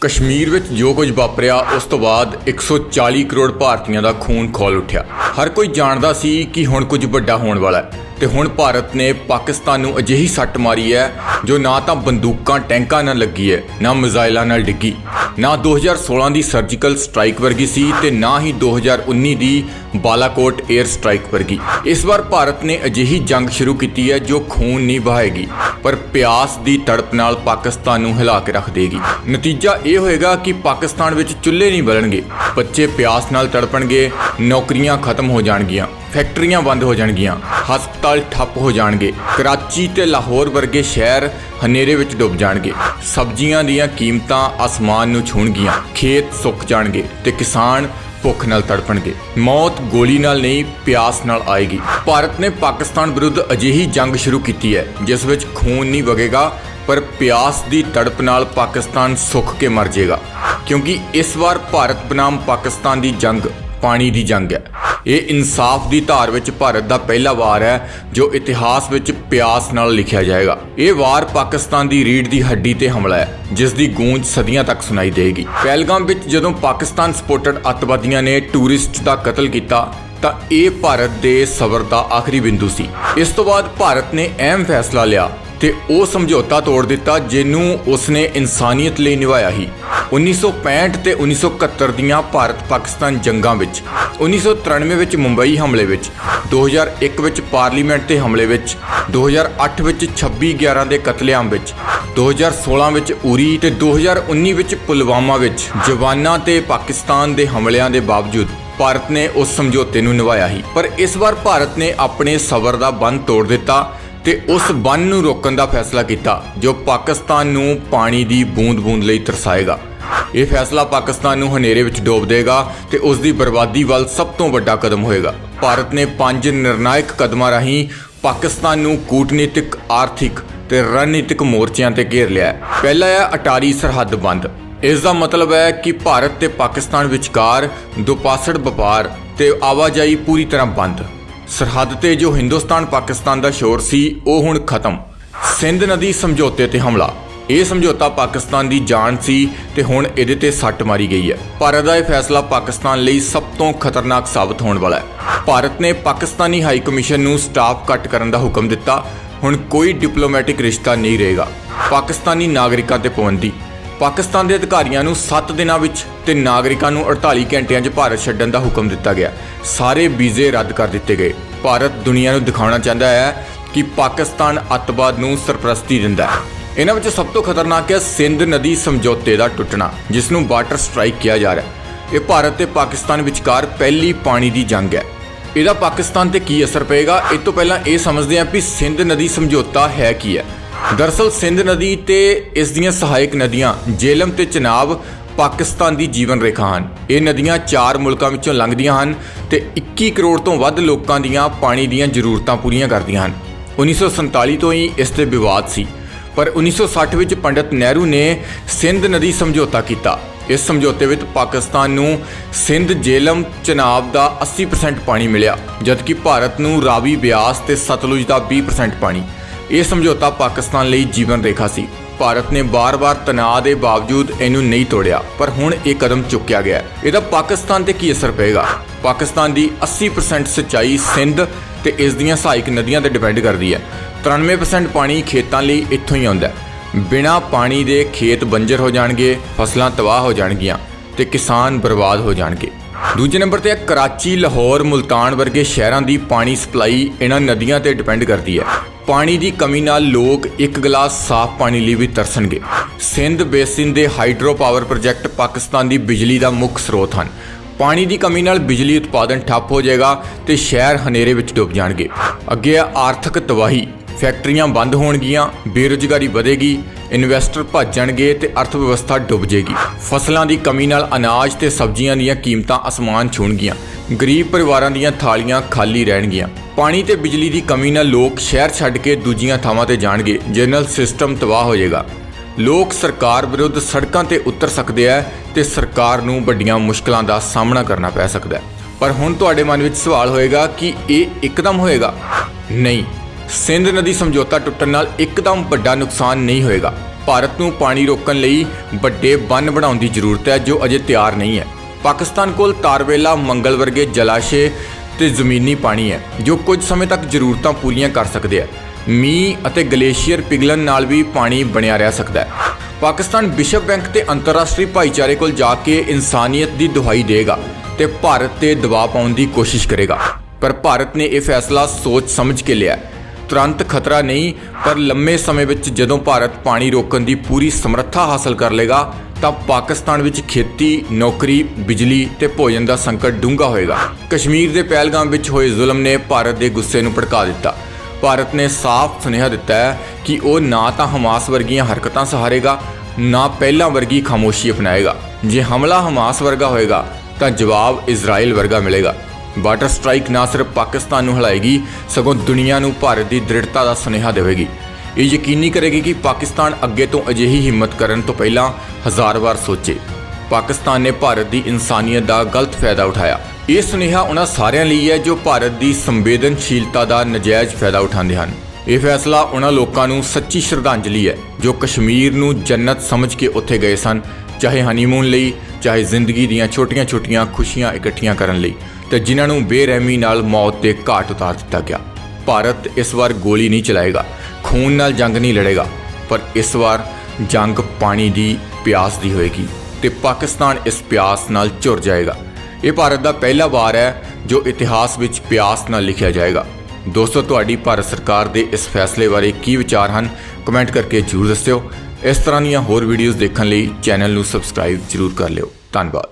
ਕਸ਼ਮੀਰ ਵਿੱਚ ਜੋ ਕੁਝ ਵਾਪਰਿਆ, ਉਸ ਤੋਂ ਬਾਅਦ 140 ਕਰੋੜ ਭਾਰਤੀਆਂ ਦਾ ਖੂਨ ਖੌਲ ਉੱਠਿਆ। ਹਰ ਕੋਈ ਜਾਣਦਾ ਸੀ ਕਿ ਹੁਣ ਕੁਝ ਵੱਡਾ ਹੋਣ ਵਾਲਾ ਹੈ। ਤੇ ਹੁਣ ਭਾਰਤ ਨੇ ਪਾਕਿਸਤਾਨ ਨੂੰ ਅਜਿਹੀ ਸੱਟ ਮਾਰੀ ਹੈ, ਜੋ ਨਾ ਤਾਂ ਬੰਦੂਕਾਂ, ਟੈਂਕਾਂ ਨਾਲ ਲੱਗੀ ਹੈ, ਨਾ ਮਿਜ਼ਾਈਲਾਂ ਨਾਲ ਡਿੱਗੀ। ਨਾ 2016 ਦੀ ਸਰਜੀਕਲ ਸਟ੍ਰਾਈਕ ਵਰਗੀ ਸੀ ਤੇ ਨਾ ਹੀ 2019 ਦੀ ਬਾਲਾਕੋਟ 에ਅਰ ਸਟ੍ਰਾਈਕ ਵਰਗੀ। ਇਸ ਵਾਰ ਭਾਰਤ ਨੇ ਅਜਿਹੀ ਜੰਗ ਸ਼ੁਰੂ ਕੀਤੀ ਹੈ ਜੋ ਖੂਨ ਨਹੀਂ ਵਹਾਏਗੀ, ਪਰ ਪਿਆਸ ਦੀ ਤੜਪ ਨਾਲ ਪਾਕਿਸਤਾਨ ਨੂੰ ਹਿਲਾ ਕੇ ਰੱਖ ਦੇਗੀ। ਨਤੀਜਾ ਇਹ ਹੋਏਗਾ ਕਿ ਪਾਕਿਸਤਾਨ ਵਿੱਚ ਚੁੱਲ੍ਹੇ ਨਹੀਂ ਬਲਣਗੇ, ਬੱਚੇ ਪਿਆਸ ਨਾਲ ਤੜਪਣਗੇ, ਨੌਕਰੀਆਂ ਖਤਮ ਹੋ ਜਾਣਗੀਆਂ, ਫੈਕਟਰੀਆਂ ਬੰਦ ਹੋ ਜਾਣਗੀਆਂ, ਹਸਪਤਾਲ ਠੱਪ ਹੋ ਜਾਣਗੇ। ਕਰਾਚੀ ਤੇ ਲਾਹੌਰ ਵਰਗੇ ਸ਼ਹਿਰ ਹਨੇਰੇ ਵਿੱਚ ਡੁੱਬ ਜਾਣਗੇ। ਸਬਜ਼ੀਆਂ ਦੀਆਂ ਕੀਮਤਾਂ ਅਸਮਾਨ ਨੂੰ ਛੂਣਗੀਆਂ ਖੇਤ ਸੁੱਕ ਜਾਣਗੇ ਤੇ ਕਿਸਾਨ ਭੁੱਖ ਨਾਲ ਤੜਪਣਗੇ। ਮੌਤ ਗੋਲੀ ਨਾਲ ਨਹੀਂ, ਪਿਆਸ ਨਾਲ ਆਏਗੀ। ਭਾਰਤ ਨੇ ਪਾਕਿਸਤਾਨ ਵਿਰੁੱਧ ਅਜਿਹੀ ਜੰਗ ਸ਼ੁਰੂ ਕੀਤੀ ਹੈ, ਜਿਸ ਵਿੱਚ ਖੂਨ ਨਹੀਂ ਵਗੇਗਾ, ਪਰ ਪਿਆਸ ਦੀ ਤੜਪ ਨਾਲ ਪਾਕਿਸਤਾਨ ਸੁੱਕ ਕੇ ਮਰ ਜਾਏਗਾ। ਕਿਉਂਕਿ ਇਸ ਵਾਰ ਭਾਰਤ ਬਨਾਮ ਪਾਕਿਸਤਾਨ ਦੀ ਜੰਗ ਪਾਣੀ ਦੀ ਜੰਗ ਹੈ। ਇਹ ਇਨਸਾਫ ਦੀ ਧਾਰ ਵਿੱਚ ਭਾਰਤ ਦਾ ਪਹਿਲਾ ਵਾਰ ਹੈ, ਜੋ ਇਤਿਹਾਸ ਵਿੱਚ ਪਿਆਸ ਨਾਲ ਲਿਖਿਆ ਜਾਏਗਾ। ਇਹ ਵਾਰ ਪਾਕਿਸਤਾਨ ਦੀ ਰੀੜ ਦੀ ਹੱਡੀ ਤੇ ਹਮਲਾ ਹੈ, ਜਿਸ ਦੀ ਗੂੰਜ ਸਦੀਆਂ ਤੱਕ ਸੁਣਾਈ ਦੇਗੀ ਪਹਿਲਗਾਮ ਵਿੱਚ ਜਦੋਂ ਪਾਕਿਸਤਾਨ ਸਪੋਰਟਡ ਅੱਤਵਾਦੀਆਂ ਨੇ ਟੂਰਿਸਟ ਦਾ ਕਤਲ ਕੀਤਾ, ਤਾਂ ਇਹ ਭਾਰਤ ਦੇ ਸਬਰ ਦਾ ਆਖਰੀ ਬਿੰਦੂ ਸੀ। ਇਸ ਤੋਂ ਬਾਅਦ ਭਾਰਤ ਨੇ ਅਹਿਮ ਫੈਸਲਾ ਲਿਆ ਤੇ ਉਹ ਸਮਝੌਤਾ ਤੋੜ ਦਿੱਤਾ ਜਿਹਨੂੰ ਉਸਨੇ ਇਨਸਾਨੀਅਤ ਲਈ ਨਿਭਾਇਆ ਹੀ 1965 ਤੇ 1971 ਦੀਆਂ ਭਾਰਤ ਪਾਕਿਸਤਾਨ ਜੰਗਾਂ ਵਿੱਚ 1993 ਵਿੱਚ ਮੁੰਬਈ ਹਮਲੇ ਵਿੱਚ 2001 ਵਿੱਚ ਪਾਰਲੀਮੈਂਟ ਤੇ ਹਮਲੇ ਵਿੱਚ 2008 ਵਿੱਚ 26 11 ਦੇ ਕਤਲੇਆਮ ਵਿੱਚ 2016 ਵਿੱਚ ਉਰੀ ਤੇ 2019 ਵਿੱਚ ਪੁਲਵਾਮਾ ਵਿੱਚ ਜਵਾਨਾਂ ਤੇ ਪਾਕਿਸਤਾਨ ਦੇ ਹਮਲਿਆਂ ਦੇ ਬਾਵਜੂਦ ਭਾਰਤ ਨੇ ਉਸ ਸਮਝੌਤੇ ਨੂੰ ਨਿਭਾਇਆ ਹੀ ਪਰ ਇਸ ਵਾਰ ਭਾਰਤ ਨੇ ਆਪਣੇ ਸਬਰ ਦਾ ਬੰਦ ਤੋੜ ਦਿੱਤਾ ਤੇ ਉਸ ਬੰਨ ਨੂੰ ਰੋਕਣ ਦਾ ਫੈਸਲਾ ਕੀਤਾ, ਜੋ ਪਾਕਿਸਤਾਨ ਨੂੰ ਪਾਣੀ ਦੀ ਬੂੰਦ-ਬੂੰਦ ਲਈ ਤਰਸਾਏਗਾ। ਇਹ ਫੈਸਲਾ ਪਾਕਿਸਤਾਨ ਨੂੰ ਹਨੇਰੇ ਵਿੱਚ ਡੋਬ ਦੇਗਾ ਤੇ ਉਸ ਦੀ ਬਰਬਾਦੀ ਵੱਲ ਸਭ ਤੋਂ ਵੱਡਾ ਕਦਮ ਹੋਏਗਾ। ਭਾਰਤ ਨੇ ਪੰਜ ਨਿਰਣਾਇਕ ਕਦਮਾਂ ਰਾਹੀਂ ਪਾਕਿਸਤਾਨ ਨੂੰ ਕੂਟਨੀਤਿਕ, ਆਰਥਿਕ ਤੇ ਰਣਨੀਤਿਕ ਮੋਰਚਿਆਂ ਤੇ ਘੇਰ ਲਿਆ ਪਹਿਲਾ ਹੈ ਅਟਾਰੀ ਸਰਹੱਦ ਬੰਦ। ਇਸ ਦਾ ਮਤਲਬ ਹੈ ਕਿ ਭਾਰਤ ਤੇ ਪਾਕਿਸਤਾਨ ਵਿਚਕਾਰ ਦੁਪਾਸੜ ਵਪਾਰ ਤੇ ਆਵਾਜਾਈ ਪੂਰੀ ਤਰ੍ਹਾਂ ਬੰਦ। ਸਰਹੱਦ ਤੇ ਜੋ ਹਿੰਦੁਸਤਾਨ ਪਾਕਿਸਤਾਨ ਦਾ ਸ਼ੋਰ ਸੀ, ਉਹ ਹੁਣ ਖਤਮ। ਸਿੰਧ ਨਦੀ ਸਮਝੌਤੇ ਤੇ ਹਮਲਾ। ਇਹ ਸਮਝੌਤਾ ਪਾਕਿਸਤਾਨ ਦੀ ਜਾਨ ਸੀ ਤੇ ਹੁਣ ਇਹਦੇ ਤੇ ਸੱਟ ਮਾਰੀ ਗਈ ਹੈ। ਭਾਰਤ ਦਾ ਇਹ ਫੈਸਲਾ ਪਾਕਿਸਤਾਨ ਲਈ ਸਭ ਤੋਂ ਖਤਰਨਾਕ ਸਾਬਤ ਹੋਣ ਵਾਲਾ ਹੈ। ਭਾਰਤ ਨੇ ਪਾਕਿਸਤਾਨੀ ਹਾਈ ਕਮਿਸ਼ਨ ਨੂੰ ਸਟਾਫ ਕੱਟ ਕਰਨ ਦਾ ਹੁਕਮ ਦਿੱਤਾ। ਹੁਣ ਕੋਈ ਡਿਪਲੋਮੈਟਿਕ ਰਿਸ਼ਤਾ ਨਹੀਂ ਰਹੇਗਾ। ਪਾਕਿਸਤਾਨੀ ਨਾਗਰਿਕਾਂ ਤੇ ਪਾਬੰਦੀ। ਪਾਕਿਸਤਾਨ ਦੇ ਅਧਿਕਾਰੀਆਂ ਨੂੰ 7 ਦਿਨਾਂ ਵਿੱਚ ਤੇ ਨਾਗਰਿਕਾਂ ਨੂੰ 48 ਘੰਟਿਆਂ 'ਚ ਭਾਰਤ ਛੱਡਣ ਦਾ ਹੁਕਮ ਦਿੱਤਾ ਗਿਆ। ਸਾਰੇ ਵੀਜ਼ੇ ਰੱਦ ਕਰ ਦਿੱਤੇ ਗਏ। ਭਾਰਤ ਦੁਨੀਆ ਨੂੰ ਦਿਖਾਉਣਾ ਚਾਹੁੰਦਾ ਹੈ ਕਿ ਪਾਕਿਸਤਾਨ ਅੱਤਵਾਦ ਨੂੰ ਸਰਪ੍ਰਸਤੀ ਦਿੰਦਾ ਹੈ। ਇਹਨਾਂ ਵਿੱਚ ਸਭ ਤੋਂ ਖਤਰਨਾਕ ਹੈ ਸਿੰਧ ਨਦੀ ਸਮਝੌਤੇ ਦਾ ਟੁੱਟਣਾ, ਜਿਸ ਨੂੰ ਵਾਟਰ ਸਟ੍ਰਾਈਕ ਕਿਹਾ ਜਾ ਰਿਹਾ ਹੈ। ਇਹ ਭਾਰਤ ਤੇ ਪਾਕਿਸਤਾਨ ਵਿਚਕਾਰ ਪਹਿਲੀ ਪਾਣੀ ਦੀ ਜੰਗ ਹੈ। ਇਹਦਾ ਪਾਕਿਸਤਾਨ ਤੇ ਕੀ ਅਸਰ ਪਏਗਾ? ਇਹ ਤੋਂ ਪਹਿਲਾਂ ਇਹ ਸਮਝਦੇ ਹਾਂ ਕਿ ਸਿੰਧ ਨਦੀ ਸਮਝੌਤਾ ਹੈ ਕੀ ਹੈ। ਦਰਸਲ ਸਿੰਧ ਨਦੀ ਤੇ ਇਸ ਦੀਆਂ ਸਹਾਇਕ ਨਦੀਆਂ ਜੇਲਮ ਤੇ ਚਨਾਬ ਪਾਕਿਸਤਾਨ ਦੀ ਜੀਵਨ ਰੇਖਾ ਹਨ। ਇਹ ਨਦੀਆਂ ਚਾਰ ਮੁਲਕਾਂ ਵਿੱਚੋਂ ਲੰਘਦੀਆਂ ਹਨ ਤੇ 21 ਕਰੋੜ ਤੋਂ ਵੱਧ ਲੋਕਾਂ ਦੀਆਂ ਪਾਣੀ ਦੀਆਂ ਜ਼ਰੂਰਤਾਂ ਪੂਰੀਆਂ ਕਰਦੀਆਂ ਹਨ। 1947 ਤੋਂ ਹੀ ਇਸ ਤੇ ਵਿਵਾਦ ਸੀ, ਪਰ 1960 ਵਿੱਚ ਪੰਡਿਤ ਨਹਿਰੂ ਨੇ ਸਿੰਧ ਨਦੀ ਸਮਝੌਤਾ ਕੀਤਾ। ਇਸ ਸਮਝੌਤੇ ਵਿੱਚ ਪਾਕਿਸਤਾਨ ਨੂੰ ਸਿੰਧ ਜੇਲਮ ਚਨਾਬ ਦਾ 80% ਪਾਣੀ ਮਿਲਿਆ, ਜਦਕਿ ਭਾਰਤ ਨੂੰ ਰਾਵੀ ਬਿਆਸ ਤੇ ਸਤਲੁਜ ਦਾ 20% ਪਾਣੀ। ਇਹ ਸਮਝੌਤਾ ਪਾਕਿਸਤਾਨ ਲਈ ਜੀਵਨ ਰੇਖਾ ਸੀ। ਭਾਰਤ ਨੇ ਬਾਰ-ਬਾਰ ਤਣਾਅ ਦੇ ਬਾਵਜੂਦ ਇਹਨੂੰ ਨਹੀਂ ਤੋੜਿਆ, ਪਰ ਹੁਣ ਇਹ ਕਦਮ ਚੁੱਕਿਆ ਗਿਆ ਇਹਦਾ ਪਾਕਿਸਤਾਨ ਤੇ ਕੀ ਅਸਰ ਪਏਗਾ? ਪਾਕਿਸਤਾਨ ਦੀ 80% ਸਿੰਚਾਈ ਸਿੰਧ ਤੇ ਇਸ ਦੀਆਂ ਸਹਾਇਕ ਨਦੀਆਂ ਤੇ ਡਿਪੈਂਡ ਕਰਦੀ ਹੈ। 93% ਪਾਣੀ ਖੇਤਾਂ ਲਈ ਇੱਥੋਂ ਹੀ ਆਉਂਦਾ ਹੈ। ਬਿਨਾਂ ਪਾਣੀ ਦੇ ਖੇਤ ਬੰਜਰ ਹੋ ਜਾਣਗੇ, ਫਸਲਾਂ ਤਬਾਹ ਹੋ ਜਾਣਗੀਆਂ ਤੇ ਕਿਸਾਨ ਬਰਬਾਦ ਹੋ ਜਾਣਗੇ। ਦੂਜੇ ਨੰਬਰ ਤੇ ਕਰਾਚੀ, ਲਾਹੌਰ, ਮੁਲਤਾਨ ਵਰਗੇ ਸ਼ਹਿਰਾਂ ਦੀ ਪਾਣੀ ਸਪਲਾਈ ਇਹਨਾਂ ਨਦੀਆਂ ਤੇ ਡਿਪੈਂਡ ਕਰਦੀ ਹੈ। ਪਾਣੀ ਦੀ ਕਮੀ ਨਾਲ ਲੋਕ ਇੱਕ ਗਲਾਸ ਸਾਫ਼ ਪਾਣੀ ਲਈ ਵੀ ਤਰਸਣਗੇ। ਸਿੰਧ ਬੇਸਿਨ ਦੇ ਹਾਈਡਰੋ ਪਾਵਰ ਪ੍ਰੋਜੈਕਟ ਪਾਕਿਸਤਾਨ ਦੀ ਬਿਜਲੀ ਦਾ ਮੁੱਖ ਸਰੋਤ ਹਨ। ਪਾਣੀ ਦੀ ਕਮੀ ਨਾਲ ਬਿਜਲੀ ਉਤਪਾਦਨ ਠੱਪ ਹੋ ਜਾਏਗਾ ਤੇ ਸ਼ਹਿਰ ਹਨੇਰੇ ਵਿੱਚ ਡੁੱਬ ਜਾਣਗੇ। ਅੱਗੇ ਆਰਥਿਕ ਤਬਾਹੀ। ਫੈਕਟਰੀਆਂ ਬੰਦ ਹੋਣਗੀਆਂ, ਬੇਰੁਜ਼ਗਾਰੀ ਵਧੇਗੀ, ਇਨਵੈਸਟਰ ਭੱਜ ਜਾਣਗੇ ਤੇ ਅਰਥ ਵਿਵਸਥਾ ਡੁੱਬ ਜਾਏਗੀ ਫਸਲਾਂ ਦੀ ਕਮੀ ਨਾਲ ਅਨਾਜ ਤੇ ਸਬਜ਼ੀਆਂ ਦੀਆਂ ਕੀਮਤਾਂ ਅਸਮਾਨ ਛੂਣਗੀਆਂ ਗਰੀਬ ਪਰਿਵਾਰਾਂ ਦੀਆਂ ਥਾਲੀਆਂ ਖਾਲੀ ਰਹਿਣਗੀਆਂ। ਪਾਣੀ ਤੇ ਬਿਜਲੀ ਦੀ ਕਮੀ ਨਾਲ ਲੋਕ ਸ਼ਹਿਰ ਛੱਡ ਕੇ ਦੂਜੀਆਂ ਥਾਵਾਂ ਤੇ ਜਾਣਗੇ ਜਨਰਲ ਸਿਸਟਮ ਤਬਾਹ ਹੋ ਜਾਏਗਾ ਲੋਕ ਸਰਕਾਰ ਵਿਰੁੱਧ ਸੜਕਾਂ ਤੇ ਉਤਰ ਸਕਦੇ ਆ ਤੇ ਸਰਕਾਰ ਨੂੰ ਵੱਡੀਆਂ ਮੁਸ਼ਕਲਾਂ ਦਾ ਸਾਹਮਣਾ ਕਰਨਾ ਪੈ ਸਕਦਾ ਹੈ ਪਰ ਹੁਣ ਤੁਹਾਡੇ ਮਨ ਵਿੱਚ ਸਵਾਲ ਹੋਏਗਾ ਕਿ ਇਹ ਇੱਕਦਮ ਹੋਏਗਾ? ਨਹੀਂ। ਸਿੰਧ ਨਦੀ ਸਮਝੌਤਾ ਟੁੱਟਣ ਨਾਲ ਇੱਕਦਮ ਵੱਡਾ ਨੁਕਸਾਨ ਨਹੀਂ ਹੋਏਗਾ। ਭਾਰਤ ਨੂੰ ਪਾਣੀ ਰੋਕਣ ਲਈ ਵੱਡੇ ਬੰਨ ਬਣਾਉਣ ਦੀ ਜ਼ਰੂਰਤ ਹੈ, ਜੋ ਅਜੇ ਤਿਆਰ ਨਹੀਂ ਹੈ। ਪਾਕਿਸਤਾਨ ਕੋਲ ਤਾਰਵੇਲਾ ਮੰਗਲ ਵਰਗੇ ਜਲਾਸ਼ੇ ਤੇ ਜ਼ਮੀਨੀ ਪਾਣੀ ਹੈ, ਜੋ ਕੁਝ ਸਮੇਂ ਤੱਕ ਜ਼ਰੂਰਤਾਂ ਪੂਰੀਆਂ ਕਰ ਸਕਦੇ ਆ ਮੀਂਹ ਅਤੇ ਗਲੇਸ਼ੀਅਰ ਪਿਘਲਣ ਨਾਲ ਵੀ ਪਾਣੀ ਬਣਿਆ ਰਹਿ ਸਕਦਾ ਹੈ। ਪਾਕਿਸਤਾਨ ਵਿਸ਼ਵ ਬੈਂਕ ਤੇ ਅੰਤਰਰਾਸ਼ਟਰੀ ਭਾਈਚਾਰੇ ਕੋਲ ਜਾ ਕੇ ਇਨਸਾਨੀਅਤ ਦੀ ਦੁਹਾਈ ਦੇਗਾ ਤੇ ਭਾਰਤ ਤੇ ਦਬਾਅ ਪਾਉਣ ਦੀ ਕੋਸ਼ਿਸ਼ ਕਰੇਗਾ। ਪਰ ਭਾਰਤ ਨੇ ਇਹ ਫੈਸਲਾ ਸੋਚ ਸਮਝ ਕੇ ਲਿਆ ਹੈ। ਤੁਰੰਤ ਖਤਰਾ ਨਹੀਂ, ਪਰ ਲੰਮੇ ਸਮੇਂ ਵਿੱਚ ਜਦੋਂ ਭਾਰਤ ਪਾਣੀ ਰੋਕਣ ਦੀ ਪੂਰੀ ਸਮਰੱਥਾ ਹਾਸਲ ਕਰ ਲੇਗਾ ਤਾਂ ਪਾਕਿਸਤਾਨ ਵਿੱਚ ਖੇਤੀ, ਨੌਕਰੀ, ਬਿਜਲੀ ਤੇ ਭੋਜਨ ਦਾ ਸੰਕਟ ਡੂੰਘਾ ਹੋਏਗਾ। ਕਸ਼ਮੀਰ ਦੇ ਪਹਿਲਗਾਮ ਵਿੱਚ ਹੋਏ ਜ਼ੁਲਮ ਨੇ ਭਾਰਤ ਦੇ ਗੁੱਸੇ ਨੂੰ ਭੜਕਾ ਦਿੱਤਾ। ਭਾਰਤ ਨੇ ਸਾਫ਼ ਸੁਨੇਹਾ ਦਿੱਤਾ ਹੈ ਕਿ ਉਹ ਨਾ ਤਾਂ ਹਮਾਸ ਵਰਗੀਆਂ ਹਰਕਤਾਂ ਸਹਾਰੇਗਾ, ਨਾ ਪਹਿਲਾਂ ਵਰਗੀ ਖਾਮੋਸ਼ੀ ਅਪਣਾਏਗਾ। ਜੇ ਹਮਲਾ ਹਮਾਸ ਵਰਗਾ ਹੋਏਗਾ, ਤਾਂ ਜਵਾਬ ਇਜ਼ਰਾਈਲ ਵਰਗਾ ਮਿਲੇਗਾ। ਵਾਟਰ ਸਟ੍ਰਾਈਕ ਨਾ ਸਿਰਫ ਪਾਕਿਸਤਾਨ ਨੂੰ ਹਿਲਾਏਗੀ, ਸਗੋਂ ਦੁਨੀਆ ਨੂੰ ਭਾਰਤ ਦੀ ਦ੍ਰਿੜਤਾ ਦਾ ਸੁਨੇਹਾ ਦੇਵੇਗੀ। ਇਹ ਯਕੀਨੀ ਕਰੇਗੀ ਕਿ ਪਾਕਿਸਤਾਨ ਅੱਗੇ ਤੋਂ ਅਜਿਹੀ ਹਿੰਮਤ ਕਰਨ ਤੋਂ ਪਹਿਲਾਂ ਹਜ਼ਾਰ ਵਾਰ ਸੋਚੇ। ਪਾਕਿਸਤਾਨ ਨੇ ਭਾਰਤ ਦੀ ਇਨਸਾਨੀਅਤ ਦਾ ਗਲਤ ਫਾਇਦਾ ਉਠਾਇਆ। ਇਹ ਸੁਨੇਹਾ ਉਹਨਾਂ ਸਾਰਿਆਂ ਲਈ ਹੈ ਜੋ ਭਾਰਤ ਦੀ ਸੰਵੇਦਨਸ਼ੀਲਤਾ ਦਾ ਨਜਾਇਜ਼ ਫਾਇਦਾ ਉਠਾਉਂਦੇ ਹਨ। ਇਹ ਫੈਸਲਾ ਉਹਨਾਂ ਲੋਕਾਂ ਨੂੰ ਸੱਚੀ ਸ਼ਰਧਾਂਜਲੀ ਹੈ, ਜੋ ਕਸ਼ਮੀਰ ਨੂੰ ਜੰਨਤ ਸਮਝ ਕੇ ਉੱਥੇ ਗਏ ਸਨ, ਚਾਹੇ ਹਨੀਮੂਨ ਲਈ, ਚਾਹੇ ਜ਼ਿੰਦਗੀ ਦੀਆਂ ਛੋਟੀਆਂ-ਛੋਟੀਆਂ ਖੁਸ਼ੀਆਂ ਇਕੱਠੀਆਂ ਕਰਨ ਲਈ। ਤੇ ਜਿਨ੍ਹਾਂ ਨੂੰ ਬੇਰਹਿਮੀ ਨਾਲ ਮੌਤ ਦੇ ਘਾਟ ਉਤਾਰ ਦਿੱਤਾ ਗਿਆ। ਭਾਰਤ ਇਸ ਵਾਰ ਗੋਲੀ ਨਹੀਂ ਚਲਾਏਗਾ, ਖੂਨ ਨਾਲ ਜੰਗ ਨਹੀਂ ਲੜੇਗਾ, ਪਰ ਇਸ ਵਾਰ ਜੰਗ ਪਾਣੀ ਦੀ ਪਿਆਸ ਦੀ ਹੋਏਗੀ ਤੇ ਪਾਕਿਸਤਾਨ ਇਸ ਪਿਆਸ ਨਾਲ ਝੁਰ ਜਾਏਗਾ। ਇਹ ਭਾਰਤ ਦਾ ਪਹਿਲਾ ਵਾਰ ਹੈ ਜੋ ਇਤਿਹਾਸ ਵਿੱਚ ਪਿਆਸ ਨਾਲ ਲਿਖਿਆ ਜਾਏਗਾ। ਦੋਸਤੋ, ਤੁਹਾਡੀ ਭਾਰਤ ਸਰਕਾਰ ਦੇ ਇਸ ਫੈਸਲੇ ਬਾਰੇ ਕੀ ਵਿਚਾਰ ਹਨ? ਕਮੈਂਟ ਕਰਕੇ ਜਰੂਰ ਦੱਸਿਓ। ਇਸ ਤਰ੍ਹਾਂ ਦੀਆਂ ਹੋਰ ਵੀਡੀਓਜ਼ ਦੇਖਣ ਲਈ ਚੈਨਲ ਨੂੰ ਸਬਸਕ੍ਰਾਈਬ ਜਰੂਰ ਕਰ ਲਿਓ। ਧੰਨਵਾਦ।